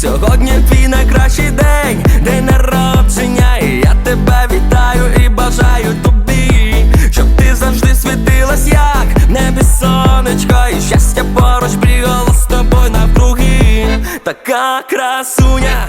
Сьогодні твій найкращий день, день народження, і я тебе вітаю і бажаю тобі, щоб ти завжди світилась, як в небі сонечко, і щастя поруч бігало з тобою навкруги. Така красуня,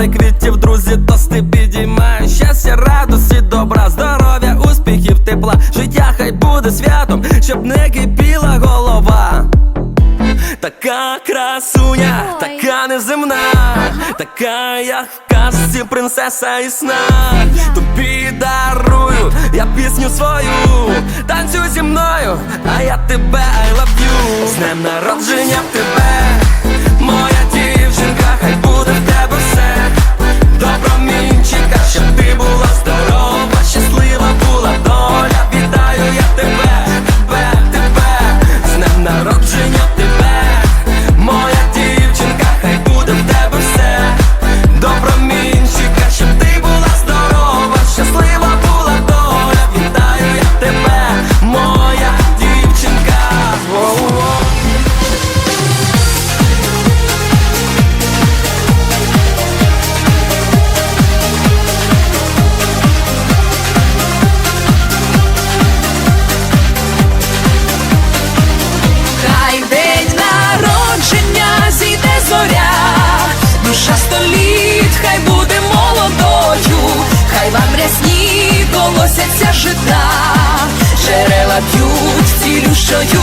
Море квітів, друзі, тости підіймають. Щастя, радості, добра, здоров'я, успіхів, тепла. Життя хай буде святом, щоб не кипіла голова. Така красуня, така неземна, така як в казці принцеса і сна. Тобі дарую я пісню свою, танцюй зі мною, а я тебе I love you З днем народження в тебе, 这游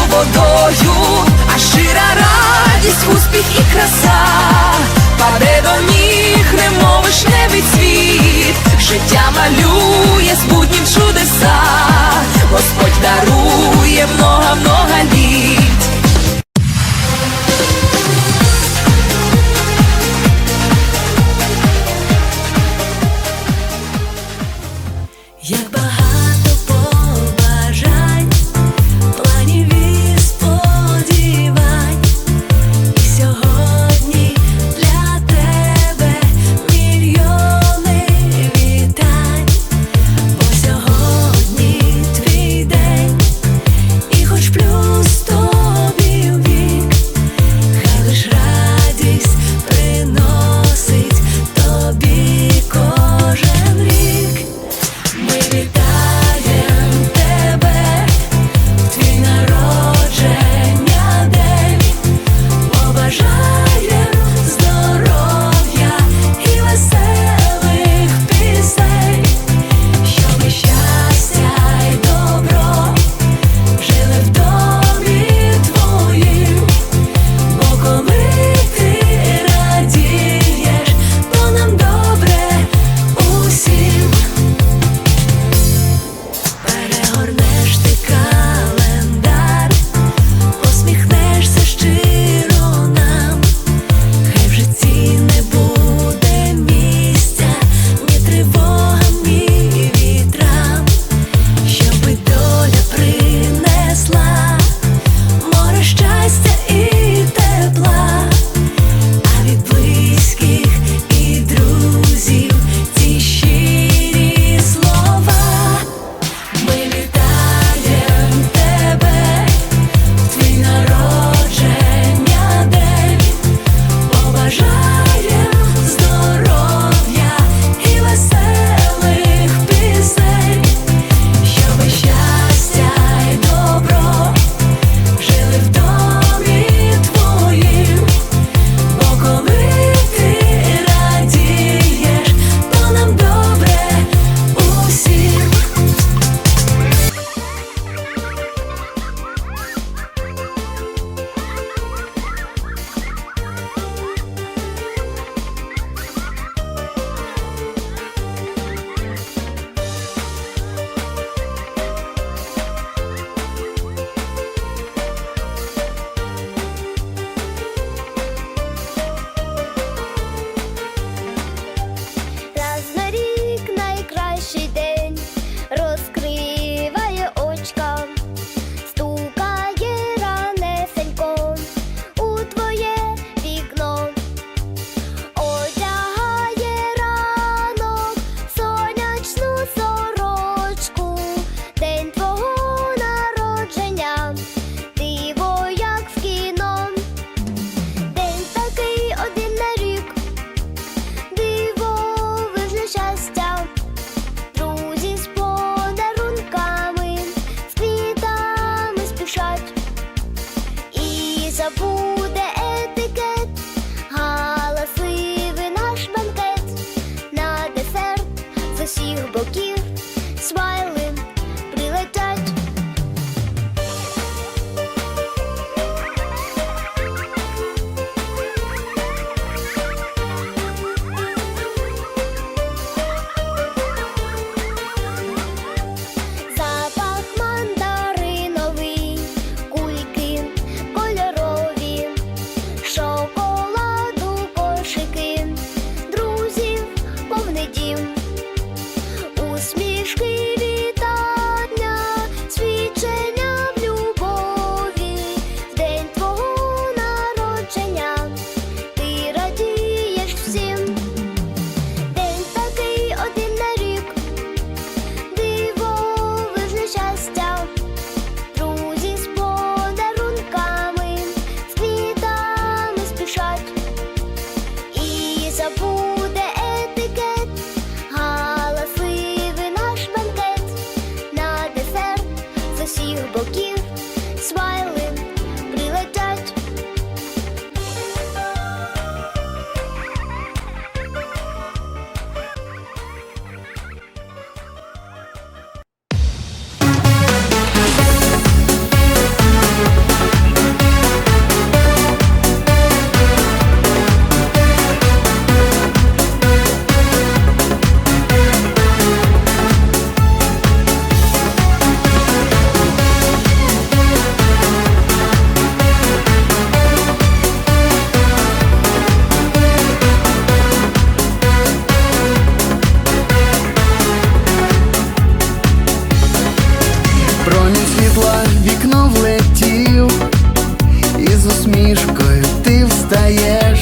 з ти встаєш,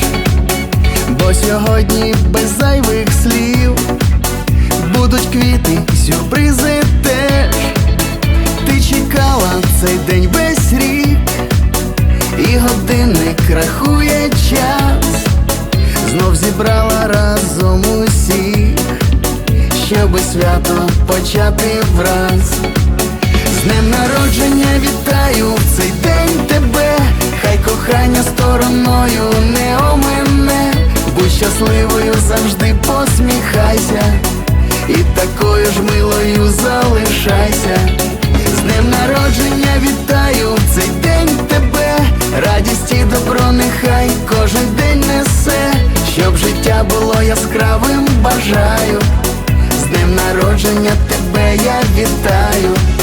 бо сьогодні без зайвих слів будуть квіти, сюрпризи теж. Ти чекала цей день весь рік, і годинник рахує час, знов зібрала разом усіх, щоби свято почати враз. Днем народження вітаю в цей день тебе, хай кохання стороною не омине, будь щасливою завжди посміхайся, і такою ж милою залишайся. З днем народження вітаю в цей день тебе, радість і добро нехай кожен день несе, щоб життя було яскравим, бажаю. З днем народження тебе я вітаю.